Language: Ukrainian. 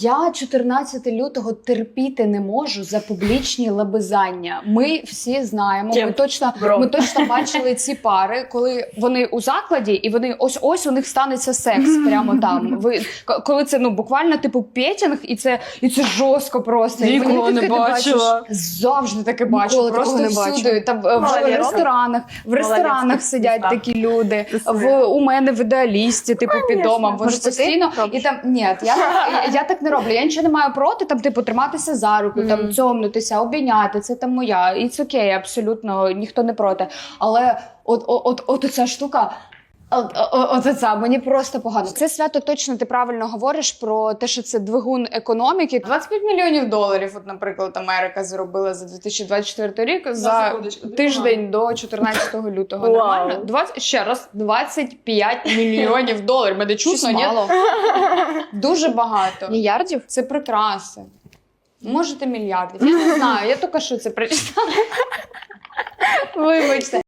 Я 14 лютого терпіти не можу за публічні лебезання. Ми всі знаємо. Ми точно, ми точно бачили ці пари, коли вони у закладі, і вони ось ось у них станеться секс прямо там. Ви коли це ну буквально типу петінг, і це і це жорстко просто. І Ніколи не бачила. Завжди таке бачу. Ніколи просто не всюди. Там е, в ресторанах, в ресторанах Молодець, сидять так. такі люди. В у мене в ідеалісті, типу під домом. Вони постійно і там ні, я, я, я так не роблю. Я нічого не маю проти, там, типу, триматися за руку, там Мгм. цьомнутися, обійняти. Це там моя. І це окей, абсолютно ніхто не проти. Але от, от, от, от ця штука. От це мені просто погано. Це свято точно ти правильно говориш про те, що це двигун економіки. 25 мільйонів доларів, от, наприклад, Америка заробила за 2024 рік за тиждень до 14 лютого. Нормально? 20, ще раз 25 мільйонів доларів. Мене чутно, ні? Дуже багато. Мільярдів? Це прикраси. Можете мільярдів. Я не знаю, я тільки що це прочитала. Вибачте.